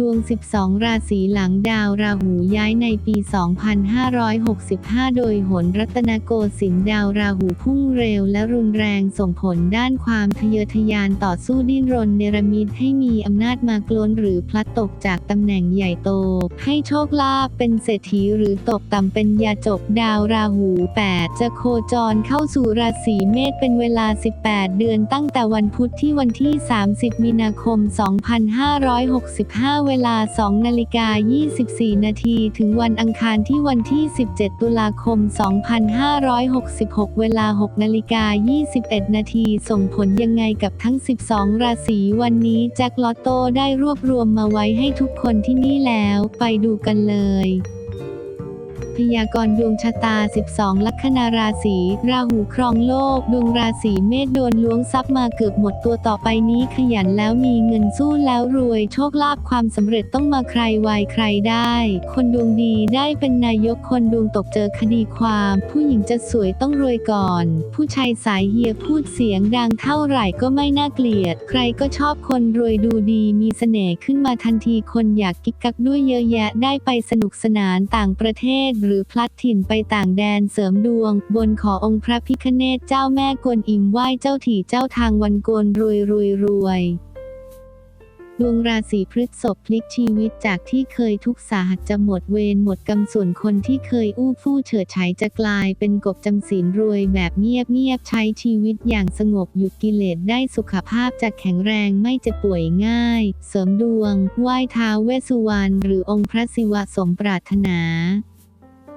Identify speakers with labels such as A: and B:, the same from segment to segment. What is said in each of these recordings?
A: ดวง 12 ราศีหลังดาวราหูย้ายในปี 2565 โดยหนรัตนโกสินทร์ดาวราหูพุ่งเร็วและรุนแรงส่งผลด้านความทะเยอทะยานต่อสู้ดิ้นรนเนรมิตให้มีอำนาจมากลนหรือพลัดตกจากตำแหน่งใหญ่โต ให้โชคลาภเป็นเศรษฐีหรือตกต่ำเป็นยาจกดาวราหู 8 จะโคจรเข้าสู่ราศีเมษเป็นเวลา 18 เดือนตั้งแต่วันพุธที่วันที่ 30 มีนาคม 2565เวลา 2 นาฬิกา 24 นาที ถึงวันอังคารที่วันที่ 17 ตุลาคม 2566 เวลา 6 นาฬิกา 21 นาทีส่งผลยังไงกับทั้ง 12 ราศีวันนี้แจ็คลอตโต้ได้รวบรวมมาไว้ให้ทุกคนที่นี่แล้ว ไปดูกันเลย พยากรณ์ดวงชะตา 12 ลัคนาราศีราหูครองโลก ดวงราศีเมษโดนล้วงทรัพย์มาเกือบหมดตัวต่อไปนี้ขยันแล้วมีเงินสู้แล้วรวย โชคลาภความสำเร็จต้องมาใครไวใครได้ คนดวงดีได้เป็นนายกคนดวงตกเจอคดีความ ผู้หญิงจะสวยต้องรวยก่อน ผู้ชายสายเฮียพูดเสียงดังเท่าไหร่ก็ไม่น่าเกลียด ใครก็ชอบคนรวยดูดีมีเสน่ห์ขึ้นมาทันทีคนอยากกิ๊กกักด้วยเยอะแยะได้ไปสนุกสนานต่างประเทศหรือพลัดถิ่นไปต่างแดนเสริมดวง บนขอองค์พระพิคเนศเจ้าแม่กวนอิมไหว้เจ้าถี่เจ้าทางวันโกนรวยรวยรวยดวงราศีพฤษภพลิกชีวิตจากที่เคยทุกข์สาหัสจะหมดเวรหมดกรรมส่วนคนที่เคยอู้ฟู่เฉิดฉายจะกลายเป็นกบจำศีลรวยแบบเงียบเงียบใช้ชีวิตอย่างสงบหยุดกิเลสได้สุขภาพจะแข็งแรงไม่จะป่วยง่าย เสริมดวง ไหว้ท้าเวสุวรรณหรือองค์พระศิวะสมปรารถนา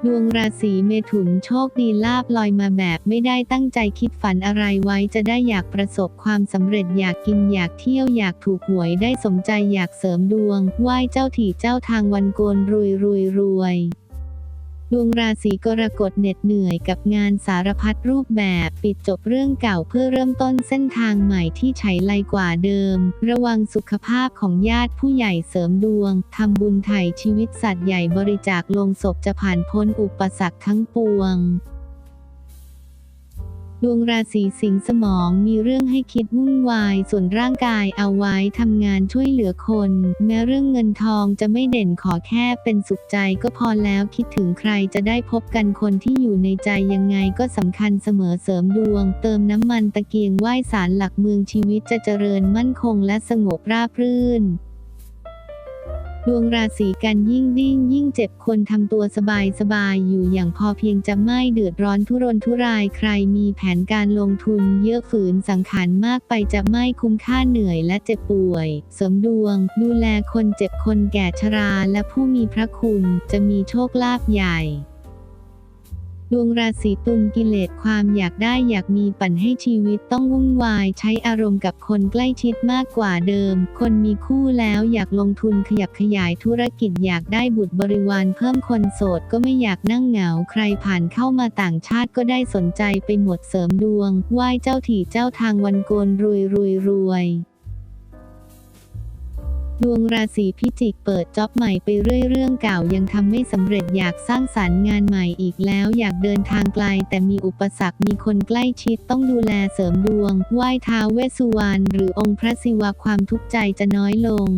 A: ดวงราศีเมถุนโชคดีลาบลอยมาแบบไม่ได้ตั้งใจคิดฝันอะไรไว้จะได้อยากประสบความสำเร็จอยากกินอยากเที่ยวอยากถูกหวยได้สมใจอยากเสริมดวง ไหว้เจ้าถี่เจ้าทางวันโกนรวยรวยรวย ดวงราศีกรกฎเหน็ดเหนื่อยกับงานสารพัดรูปแบบ ปิดจบเรื่องเก่าเพื่อเริ่มต้นเส้นทางใหม่ที่ใช้ไลกว่าเดิม ระวังสุขภาพของญาติผู้ใหญ่เสริมดวงทำบุญไถ่ชีวิตสัตว์ใหญ่บริจาคลงศพจะผ่านพ้นอุปสรรคทั้งปวง ดวงราศีสิงห์สมองมีเรื่องให้คิดวุ่นวาย ส่วนร่างกายเอาไว้ทำงานช่วยเหลือคน แม้เรื่องเงินทองจะไม่เด่นขอแค่เป็นสุขใจก็พอแล้วคิดถึงใครจะได้พบกันคนที่อยู่ในใจยังไงก็สำคัญเสมอเสริมดวง เติมน้ำมันตะเกียงไหว้สารหลักเมืองชีวิตจะเจริญมั่นคงและสงบราบรื่น ดวงราศีกันยิ่งดิ้งยิ่งเจ็บคนทำตัวสบายสบายอยู่อย่างพอเพียงจะไม่เดือดร้อนทุรนทุรายใครมีแผนการลงทุนเยอะฝืนสังขารมากไปจะไม่คุ้มค่าเหนื่อยและเจ็บป่วย เสริมดวง ดูแลคนเจ็บคนแก่ชราและผู้มีพระคุณจะมีโชคลาภใหญ่ ดวงราศีตุลกิเลสความอยากได้อยากมีปั่นให้ชีวิตต้องวุ่นวาย ใช้อารมณ์กับคนใกล้ชิดมากกว่าเดิม คนมีคู่แล้วอยากลงทุนขยับขยายธุรกิจอยากได้บุตรบริวารเพิ่มคนโสดก็ไม่อยากนั่งเหงา ใครผ่านเข้ามาต่างชาติก็ได้สนใจไปหมดเสริมดวงไหว้เจ้าถี่เจ้าทางวันโกนรวยรวยรวย ดวงราศีพิจิกเปิดจ็อบใหม่ไปเรื่อยเรื่องเก่ายังทำไม่สำเร็จอยากสร้างสรรค์งานใหม่อีกแล้ว อยากเดินทางไกล แต่มีอุปสรรคมีคนใกล้ชิดต้องดูแลเสริมดวงไหว้ท้าวเวสสุวรรณหรือองค์พระศิวะความทุกข์ใจจะน้อยลง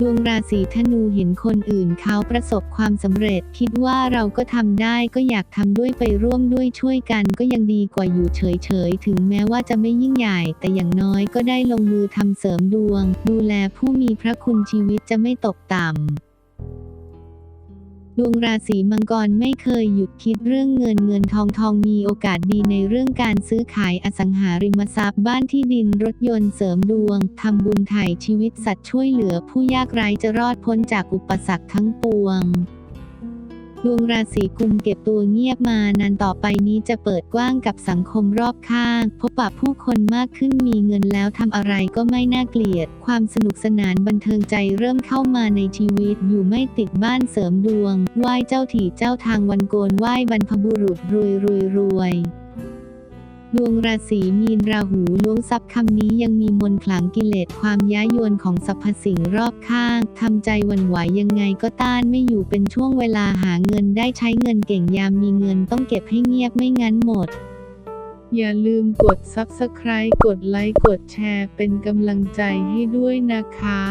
A: ดวงราศีธนูเห็นคนอื่นเขาประสบความสำเร็จ คิดว่าเราก็ทำได้ก็อยากทำด้วยไปร่วมด้วยช่วยกันก็ยังดีกว่าอยู่เฉยๆ ถึงแม้ว่าจะไม่ยิ่งใหญ่ แต่อย่างน้อยก็ได้ลงมือทำเสริมดวง ดูแลผู้มีพระคุณชีวิตจะไม่ตกต่ำ ดวงราศีมังกรไม่เคยหยุดคิดเรื่องเงินเงินทองทองมีโอกาสดีในเรื่องการซื้อขายอสังหาริมทรัพย์บ้านที่ดินรถยนต์เสริมดวงทำบุญไถ่ชีวิตสัตว์ช่วยเหลือผู้ยากไร้จะรอดพ้นจากอุปสรรคทั้งปวง ดวงราศีกุมเก็บตัวเงียบมานานต่อไปนี้จะเปิดกว้างกับสังคมรอบข้าง พบปะผู้คนมากขึ้นมีเงินแล้วทำอะไรก็ไม่น่าเกลียด ความสนุกสนานบันเทิงใจเริ่มเข้ามาในชีวิตอยู่ไม่ติดบ้านเสริมดวง ไหว้เจ้าถี่เจ้าทางวันโกนไหว้บรรพบุรุษรวยรวยรวย ดวงราศีมีนราหูล้วงทรัพย์คำนี้ยังมีมนขลังกิเลสความย้ายยวนของสรรพสิ่งรอบข้างทำใจวั่นไหวยังไงก็ต้านไม่อยู่เป็นช่วงเวลาหาเงินได้ใช้เงินเก่งยามมีเงินต้องเก็บให้เงียบไม่งั้นหมด
B: อย่าลืมกด Subscribe กดไลค์กดแชร์เป็นกำลังใจให้ด้วยนะคะ